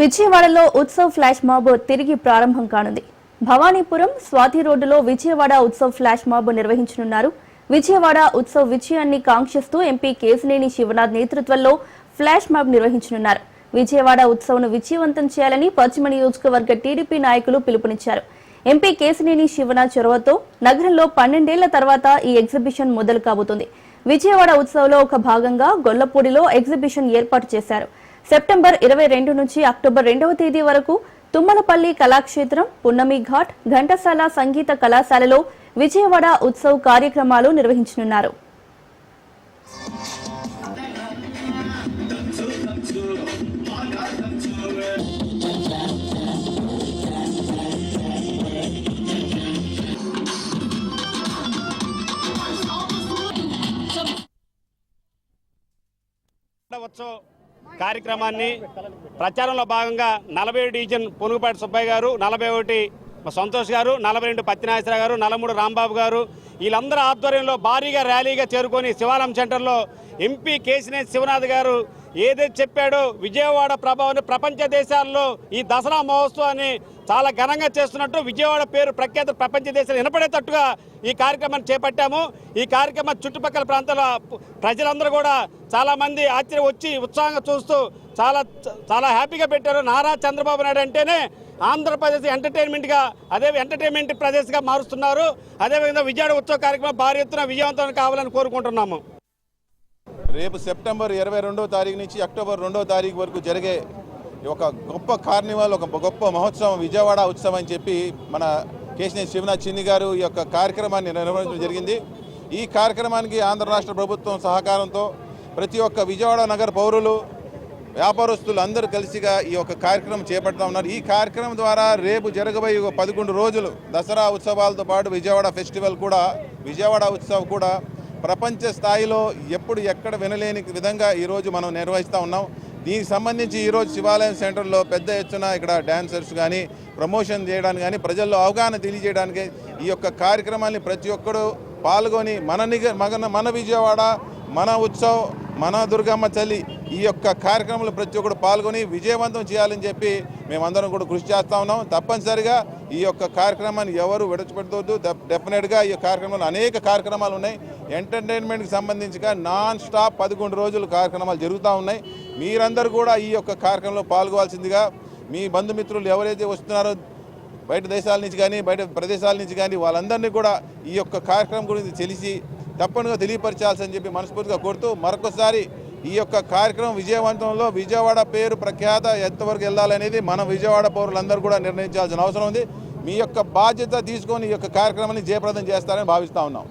విజయవాడలో Utsav flash mob తిరిగి ప్రారంభం కానుంది. భవానీపురం స్వాతి రోడ్డులో విజయవాడ ఉత్సవ్ ఫ్లాష్ మాబ్ నిర్వహించనున్నారు. విజయవాడ ఉత్సవ్ విజయాన్ని కాంక్షిస్తూ ఎంపీ కేసినేని శివనాథ్ నేతృత్వంలో ఫ్లాష్ మాబ్ నిర్వహించనున్నారు. విజయవాడ ఉత్సవ్ను విజయవంతం చేయాలని పశ్చిమ నియోజకవర్గ టీడీపీ నాయకులు పిలుపునిచ్చారు. ఎంపీ కేసినేని శివనాథ్ చొరవతో నగరంలో పన్నెండేళ్ళ తర్వాత ఈ ఎగ్జిబిషన్ మొదలు కాబోతుంది. విజయవాడ ఉత్సవ్లో ఒక భాగంగా గొల్లపూడిలో ఎగ్జిబిషన్ ఏర్పాటు చేశారు. సెప్టెంబర్ ఇరవై రెండు నుంచి అక్టోబర్ రెండవ తేదీ వరకు తుమ్మలపల్లి కళాక్షేత్రం పున్నమి ఘాట్ ఘంటసాల సంగీత కళాశాలలో విజయవాడ ఉత్సవ్ కార్యక్రమాలు నిర్వహించనున్నారు. ఉత్సవ్ కార్యక్రమాన్ని ప్రచారంలో భాగంగా నలభై డివిజన్ పునుగుపాటి సుబ్బయ్య గారు నలభై ఒకటి సంతోష్ గారు నలభై రెండు పత్తినాగేశ్వర గారు నలమూడు రాంబాబు గారు వీళ్ళందరూ ఆధ్వర్యంలో భారీగా ర్యాలీగా చేరుకొని శివాలయం సెంటర్లో ఎంపీ కేశినేని శివనాథ్ గారు ఏదైతే చెప్పాడో విజయవాడ ప్రభావాన్ని ప్రపంచ దేశాల్లో ఈ దసరా మహోత్సవాన్ని చాలా ఘనంగా చేస్తున్నట్టు విజయవాడ పేరు ప్రఖ్యాత ప్రపంచ దేశాలు వినపడేటట్టుగా ఈ కార్యక్రమాన్ని చేపట్టాము. ఈ కార్యక్రమం చుట్టుపక్కల ప్రాంతాల ప్రజలందరూ కూడా చాలామంది ఆశ్చర్య వచ్చి ఉత్సాహంగా చూస్తూ చాలా చాలా హ్యాపీగా పెట్టారు. నారా చంద్రబాబు నాయుడు అంటేనే ఆంధ్రప్రదేశ్ ఎంటర్టైన్మెంట్గా అదే ఎంటర్టైన్మెంట్ ప్రదేశ్గా మారుస్తున్నారు. అదేవిధంగా విజయవాడ ఉత్సవ కార్యక్రమం భారీ ఎత్తున విజయవంతం కావాలని కోరుకుంటున్నాము. రేపు సెప్టెంబర్ ఇరవై రెండవ తారీఖు నుంచి అక్టోబర్ రెండవ తారీఖు వరకు జరిగే ఒక గొప్ప కార్నివాల్ ఒక గొప్ప మహోత్సవం విజయవాడ ఉత్సవం అని చెప్పి మన కేశినేని శివనాథ్ చిన్ని గారు ఈ యొక్క కార్యక్రమాన్ని నిర్వహించడం జరిగింది. ఈ కార్యక్రమానికి ఆంధ్ర రాష్ట్ర ప్రభుత్వం సహకారంతో ప్రతి ఒక్క విజయవాడ నగర పౌరులు వ్యాపారస్తులు అందరూ కలిసిగా ఈ యొక్క కార్యక్రమం చేపడతా ఉన్నారు. ఈ కార్యక్రమం ద్వారా రేపు జరగబోయే పదకొండు రోజులు దసరా ఉత్సవాలతో పాటు విజయవాడ ఫెస్టివల్ కూడా విజయవాడ ఉత్సవం కూడా ప్రపంచ స్థాయిలో ఎప్పుడు ఎక్కడ వినలేని విధంగా ఈరోజు మనం నిర్వహిస్తూ ఉన్నాం. దీనికి సంబంధించి ఈరోజు శివాలయం సెంటర్లో పెద్ద ఎత్తున ఇక్కడ డ్యాన్సర్స్ కానీ ప్రమోషన్ చేయడానికి కానీ ప్రజల్లో అవగాహన తెలియజేయడానికి ఈ యొక్క కార్యక్రమాన్ని ప్రతి ఒక్కరూ పాల్గొని మన నిగ మన విజయవాడ మన ఉత్సవ్ మన దుర్గమ్మ తల్లి ఈ యొక్క కార్యక్రమంలో ప్రతి ఒక్కరు పాల్గొని విజయవంతం చేయాలని చెప్పి మేమందరం కూడా కృషి చేస్తా ఉన్నాం. తప్పనిసరిగా ఈ యొక్క కార్యక్రమాన్ని ఎవరు విడచిపెట్టవద్దు. డెఫినెట్గా ఈ కార్యక్రమంలో అనేక కార్యక్రమాలు ఉన్నాయి. ఎంటర్టైన్మెంట్కి సంబంధించిగా నాన్ స్టాప్ పదకొండు రోజులు కార్యక్రమాలు జరుగుతూ ఉన్నాయి. మీరందరూ కూడా ఈ యొక్క కార్యక్రమంలో పాల్గొవాల్సిందిగా మీ బంధుమిత్రులు ఎవరైతే వస్తున్నారో బయట దేశాల నుంచి కానీ బయట ప్రదేశాల నుంచి కానీ వాళ్ళందరినీ కూడా ఈ యొక్క కార్యక్రమం గురించి తెలిసి తప్పనిగా తెలియపరచాల్సని చెప్పి మనస్ఫూర్తిగా కోరుతూ మరొకసారి ఈ యొక్క కార్యక్రమం విజయవంతంలో విజయవాడ పేరు ప్రఖ్యాత ఎంతవరకు వెళ్ళాలనేది మన విజయవాడ పౌరులందరూ కూడా నిర్ణయించాల్సిన అవసరం ఉంది. మీ యొక్క బాధ్యత తీసుకొని ఈ యొక్క కార్యక్రమాన్ని జయప్రదం చేస్తారని భావిస్తూ ఉన్నాం.